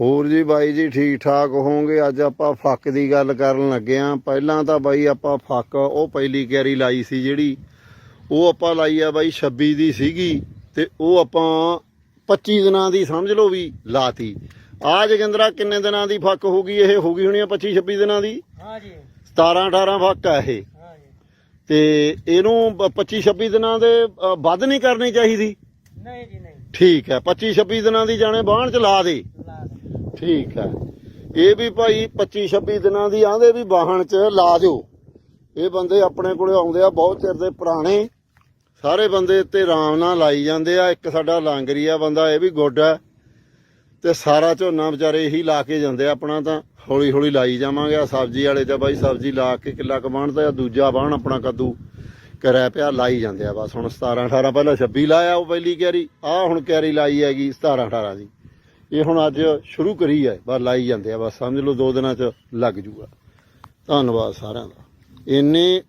ਹੋਰ ਜੀ ਬਾਈ ਜੀ ਠੀਕ ਠਾਕ ਹੋਵੋਗੇ? ਅੱਜ ਆਪਾਂ ਫੱਕ ਦੀ ਗੱਲ ਕਰਨ ਲੱਗੇ ਆਂ। ਪਹਿਲਾਂ ਤਾਂ ਬਾਈ ਆਪਾਂ ਫੱਕ ਉਹ ਪਹਿਲੀ ਕੈਰੀ ਲਾਈ ਸੀ ਜਿਹੜੀ ਉਹ ਆਪਾਂ ਲਾਈ ਆ ਬਾਈ 26 ਦੀ ਸੀਗੀ ਤੇ ਉਹ ਆਪਾਂ 25 ਦਿਨਾਂ ਦੀ ਸਮਝ ਲਓ ਵੀ ਲਾਤੀ। ਆ ਜਗਿੰਦਰਾ ਕਿੰਨੇ ਦਿਨਾਂ ਦੀ ਫੱਕ ਹੋ ਗਈ? ਇਹ ਹੋ ਗਈ ਹੋਣੀ ਆ 25 26 ਦਿਨਾਂ ਦੀ? ਹਾਂ ਜੀ। 17 18 ਫੱਕ ਆ ਇਹ। ਤੇ ਇਹਨੂੰ 25 26 ਦਿਨਾਂ ਦੇ ਵੱਧ ਨਹੀਂ ਕਰਨੀ ਚਾਹੀਦੀ? ਨਹੀਂ ਜੀ ਨਹੀਂ। ਠੀਕ ਹੈ 25 26 ਦਿਨਾਂ ਦੀ ਜਾਣੇ ਬਾਹਣ ਚ ਲਾ ਦੇ। ਠੀਕ ਹੈ। ਇਹ ਵੀ ਭਾਈ 25 26 ਦਿਨਾਂ ਦੀ ਆਂਦੇ ਵੀ ਵਾਹਣ ਚ ਲਾ ਦਿਓ। ਇਹ ਬੰਦੇ ਆਪਣੇ ਕੋਲੇ ਆਉਂਦੇ ਆ, ਬਹੁਤ ਚਿਰ ਦੇ ਪੁਰਾਣੇ। ਸਾਰੇ ਬੰਦੇ ਤੇ ਆਰਾਮ ਨਾਲ ਲਾਈ ਜਾਂਦੇ ਆ। ਇੱਕ ਸਾਡਾ ਲਾਂਗਰੀ ਆ ਬੰਦਾ, ਇਹ ਵੀ ਗੁੱਡ ਆ ਤੇ ਸਾਰਾ ਝੋਨਾ ਵਿਚਾਰੇ ਇਹੀ ਲਾ ਕੇ ਜਾਂਦੇ ਆਪਣਾ ਤਾਂ ਹੌਲੀ ਹੌਲੀ ਲਾਈ ਜਾਵਾਂਗੇ। ਆ ਸਬਜ਼ੀ ਵਾਲੇ ਤਾਂ ਬਾਈ ਸਬਜ਼ੀ ਲਾ ਕੇ ਕਿੱਲਾ ਕਮਾਣ ਤੇ, ਆ ਦੂਜਾ ਬਾਣ ਆਪਣਾ ਕੱਦੂ ਕਰਿਆ ਪਿਆ, ਲਾਈ ਜਾਂਦੇ ਆ ਬਸ। ਹੁਣ 17 18 ਪਹਿਲਾਂ 26 ਲਾਇਆ ਉਹ ਪਹਿਲੀ ਕਿਆਰੀ ਆ ਹੁਣ ਕਿਆਰੀ ਲਾਈ ਹੈਗੀ 17 18 ਦੀ। ਇਹ ਹੁਣ ਅੱਜ ਸ਼ੁਰੂ ਕਰੀ ਹੈ ਬਸ ਲਾਈ ਜਾਂਦੇ ਆ, ਬਸ ਸਮਝ ਲਓ ਦੋ ਦਿਨਾਂ ਚ ਲੱਗ ਜੂਗਾ। ਧੰਨਵਾਦ ਸਾਰਿਆਂ ਦਾ। ਇੰਨੇ